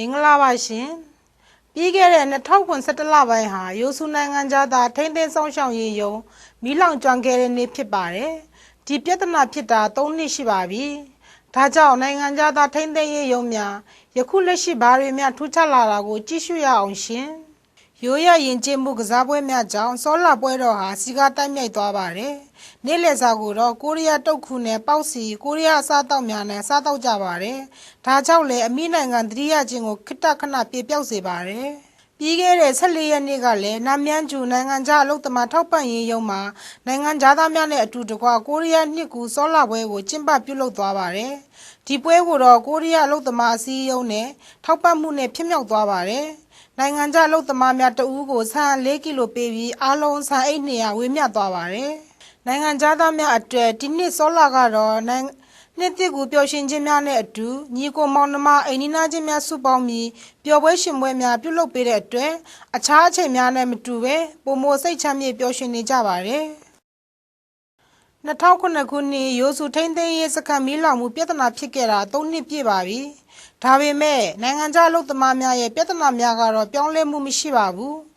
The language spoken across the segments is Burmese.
မင်္ဂလာပါရှင်ပြီးခဲ့တဲ့2017လပိုင်းဟာရိုဆူနိုင်ငံသားသားထိမ့်သိမ်းဆောင်ရှောက်ရေးယုံမီးလောင်ကျွမ်းခဲ့တဲ့နေ့ဖြစ်ပါတယ်ဒီပြဿနာဖြစ်တာ3နှစ်ရှိပါပြီဒါကြောင့်နိုင်ငံသားထိမ့်သိမ်းရေးယုံများယခုလက်ရှိဘာတွေများထူးခြားလာတာကိုကြည့်ရှုရအောင်ရှင် ရိုးရရင်ကျင်းမှုကစားပွဲများကြောင့်စောလာပွဲတော်ဟာစီကားတိုက်မြိုက်သွားပါတယ်။နေ့လည်စာကိုတော့ကိုရီးယားတုတ်ခုနဲ့ပေါက်စီကိုရီးယားအစားအသောက်များနဲ့စားတော့ကြပါတယ်။ဒါကြောင့်လည်းအမိနိုင်ငံတတိယချင်းကိုခစ်တခဏပြေပြောက်စေပါတယ်။ ပြီးခဲ့တဲ့14ရက်နေ့ကလည်းနာမည်ကျူနိုင်ငံခြားအလုပ်သမားထောက်ပံ့ရေးရုံးမှာနိုင်ငံသားများနဲ့အတူတကွကိုရီးယားနှစ်ကူစောလာပွဲကိုကျင်းပပြုလုပ်သွားပါတယ်။ဒီပွဲကိုတော့ကိုရီးယားအလုပ်သမားအစည်းအရုံးနဲ့ထောက်ပံ့မှုနဲ့ဖြစ်မြောက်သွားပါတယ်။နိုင်ငံခြားအလုပ်သမားများတဦးကိုဆန်4ကီလိုပေးပြီးအားလုံးဆန်အိတ်200ဝေမျှသွားပါတယ်။နိုင်ငံခြားသားများအတွက်ဒီနှစ်စောလာကတော့ နိုင်ငံနှစ်သစ်ကူပျော်ရွှင်ခြင်းများနဲ့အတူညီကိုမောင်နှမအိမ်နီးနားချင်းများစုပေါင်းပြီးပျော်ပွဲရှင်ပွဲများပြုလုပ်ပေးတဲ့အတွက်အခြားအချိန်များနဲ့မတူပဲပုံမစိတ်ချမ်းမြေ့ပျော်ရွှင်နေကြပါတယ်2009ခုနှစ်ရိုစုထိန်းသိမ်းရေးစခန်းမီးလောင်မှုပြဿနာဖြစ်ခဲ့တာ3နှစ်ပြည့်ပါပြီ။ဒါပေမဲ့နိုင်ငံခြားအလုပ်သမားများရဲ့ပြဿနာများကတော့ပြောင်းလဲမှုမရှိပါဘူး။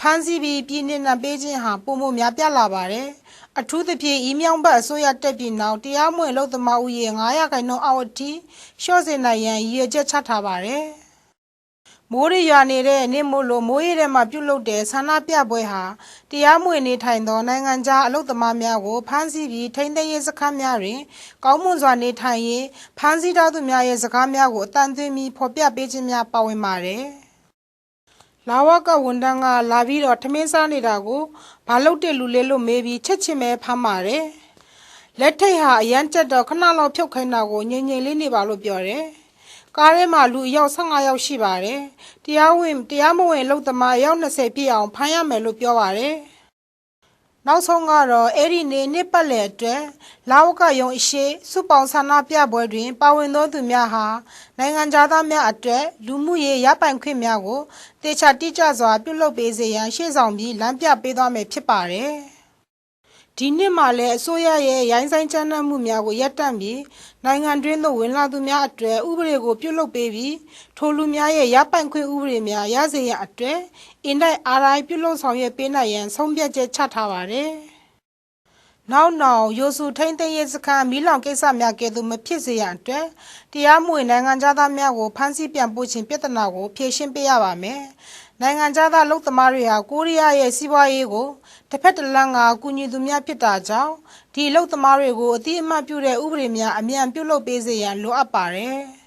ဖမ်းဆီးပြီးပြည်နှင်နှံပေးခြင်းဟာပုံမများပြလာပါတယ်။အထူးသဖြင့်ဤမြောင်ဘတ်အစိုးရတက်ပြီးနောက်တရားမဝင်အလုပ်သမားဦးရေ900ခန့်နှုန်းအောက်အထိလျှော့စင်နိုင်ရန်ရည်ရွယ်ချက်ချထားပါတယ်။မိုးရရွာနေတဲ့နေ့မို့လို့မိုးရထဲမှာပြုတ်လုတဲ့ဆန္ဒပြပွဲဟာတရားမဝင်နေထိုင်သောနိုင်ငံခြားအလုပ်သမားများကိုဖမ်းဆီးပြီးထိန်းသိမ်းရေးစခန်းများတွင် ကောင်းမွန်စွာနေထိုင်ရေးဖမ်းဆီးထားသူများရဲ့စကားများကိုအတန်သွင်းပြီးဖော်ပြပေးခြင်းများပါဝင်ပါတယ်။ လာဝကဝန်တန်းကလာပြီးတော့ထမင်းစားနေတာကိုဘာလုပ်တဲ့လူလဲလို့မေးပြီးချက်ချင်းပဲဖမ်းပါတယ်။လက်ထိတ်ဟာအရန်တက်တော့ခဏလောက်ဖြုတ်ခိုင်းတာကိုငြိမ်ငြိမ်လေးနေပါလို့ပြောတယ်။ကားထဲမှာလူအယောက်15ယောက်ရှိပါတယ်။တရားဝင်တရားမဝင်လုံသမားအယောက်20ပြည့်အောင်ဖမ်းရမယ်လို့ပြောပါတယ်။ နောက်ဆုံးကတော့အဲ့ဒီနေနှစ်ပတ်လည်အတွက်လာဝကယုံအရှိစုပေါင်းဆန္ဒပြပွဲတွင် ပါဝင်သောသူများဟာနိုင်ငံသားများအတွက်လူမှုရေးရပိုင်ခွင့်များကိုတေချာတိကျစွာပြုလုပ်ပေးစေရန်ရှေ့ဆောင်ပြီးလမ်းပြပေးသွားမယ်ဖြစ်ပါတယ်။ ဒီနှစ်မှာလည်းအစိုးရရဲ့ရိုင်းဆိုင်ချမ်းနှံမှုများကိုရပ်တန့်ပြီးနိုင်ငံတွင်းသို့ဝင်လာသူများအတွက်ဥပဒေကိုပြုလုပ်ပေးပြီးထိုလူများရဲ့ရပိုင်ခွင့်ဥပဒေများရစေရန်အတွက်အင်တိုက်အားတိုင်းပြုလုပ်ဆောင်ရွက်ပေးနိုင်ရန်ဆုံးဖြတ်ချက်ချထားပါတယ်။နောက်နောက်ရိုစုထိန်းသိမ်းရေးစခန်းမီးလောင်ကိစ္စများကဲ့သို့မဖြစ်စေရန်အတွက်တရားမဝင်နိုင်ငံသားများကိုဖမ်းဆီးပြန်ပို့ခြင်းပြဿနာကိုဖြေရှင်းပေးရပါမယ်။ နိုင်ငံသားလုံသမားတွေဟာကိုရီးယားရဲ့စီးပွားရေးကိုတစ်ဖက်တစ်လမ်းကကူညီသူများဖြစ်တာကြောင့်ဒီလုံသမားတွေကိုအတိအမှတ်ပြုတဲ့ဥပဒေများအမြန်ပြုလုပ်ပေးစေရန်လိုအပ်ပါတယ်။